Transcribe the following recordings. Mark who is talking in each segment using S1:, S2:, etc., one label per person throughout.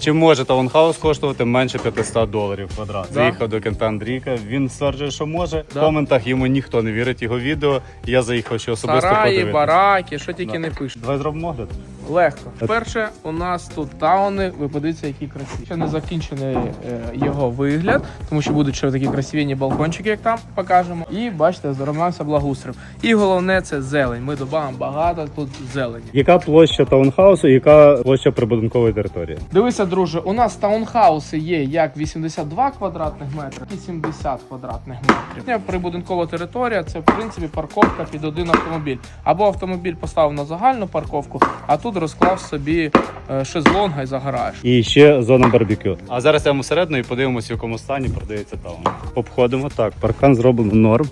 S1: Чи може таунхаус коштувати менше 500 доларів квадрат?
S2: Да.
S1: Заїхав до кента Андрійка. Він стверджує, що може.
S2: Да.
S1: В коментах йому ніхто не вірить його відео. Я заїхав що особисто
S2: Сараї,
S1: подивитися.
S2: бараки, що тільки
S1: Да.
S2: не пишуть.
S1: Давай зробимо огляд.
S2: Легко. Перше, у нас тут тауни. Ви подивіться, які красиві. Ще не закінчений е, його вигляд, тому що будуть ще такі красиві балкончики, як там покажемо. І бачите, заромався благоустрою. І головне це зелень. Ми додаємо багато тут зелені.
S1: Яка площа таунхаусу, яка площа прибудинкової території?
S2: Дивися, друже, у нас таунхауси є як 82 квадратних метри, і 70 квадратних метрів. Прибудинкова територія це в принципі парковка під один автомобіль. Або автомобіль поставив на загальну парковку, а тут розклав собі е, шезлонга і загораєш.
S1: І ще зона барбекю. А зараз йдемо всередину і подивимося, в якому стані продається таун. Обходимо так. Паркан зроблено норм.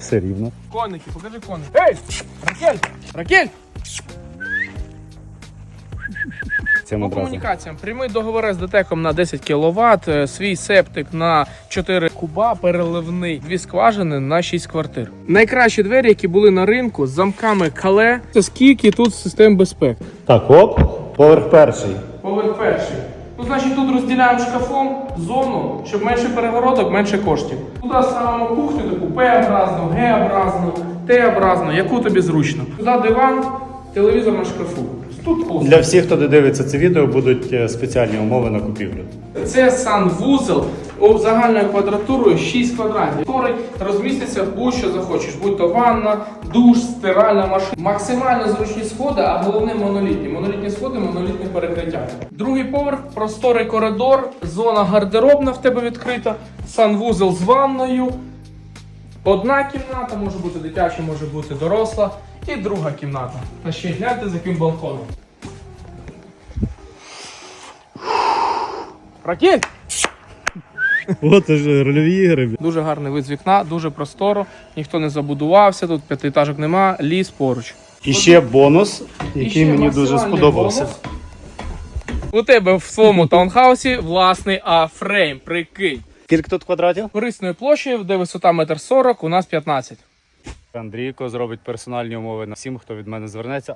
S1: Все рівно.
S2: Коники, покажи коник. Ей! Ракель! Ракель!
S1: Цим
S2: По
S1: одразу.
S2: комунікаціям прямий договори з ДТЕКом на 10 кВт, е, свій септик на 4 куба, переливний, дві скважини на 6 квартир. Найкращі двері, які були на ринку з замками кале. Це скільки тут систем безпеки.
S1: Так, оп, поверх перший.
S2: Поверх перший. Ну, значить, тут розділяємо шкафом зону, щоб менше перегородок, менше коштів. Туди ставимо кухню таку П-образну, Г-образну, Т-образну, яку тобі зручно. Туди диван, телевізор на шкафу. Тут посуд.
S1: Для всіх, хто дивиться це відео, будуть е, спеціальні умови на купівлю.
S2: Це санвузол о, загальною квадратурою 6 квадратів, який розміститься будь-що захочеш, будь то ванна, душ, стиральна машина. Максимально зручні сходи, а головне монолітні. Монолітні сходи, монолітне перекриття. Другий поверх, просторий коридор, зона гардеробна в тебе відкрита, санвузол з ванною. Одна кімната може бути дитяча, може бути доросла, і друга кімната. Та ще гляньте з яким балконом. Ракель!
S1: От ж рольові ігри.
S2: Дуже гарний вид з вікна, дуже просторо, ніхто не забудувався, тут п'ятиэтажок нема, ліс поруч.
S1: І ще бонус, який
S2: ще
S1: мені дуже сподобався.
S2: бонус. У тебе в своєму таунхаусі власний А-фрейм, прикинь.
S1: Скільки тут квадратів?
S2: Корисної площі, де висота метр сорок, у нас 15.
S1: Андрійко зробить персональні умови на всім, хто від мене звернеться.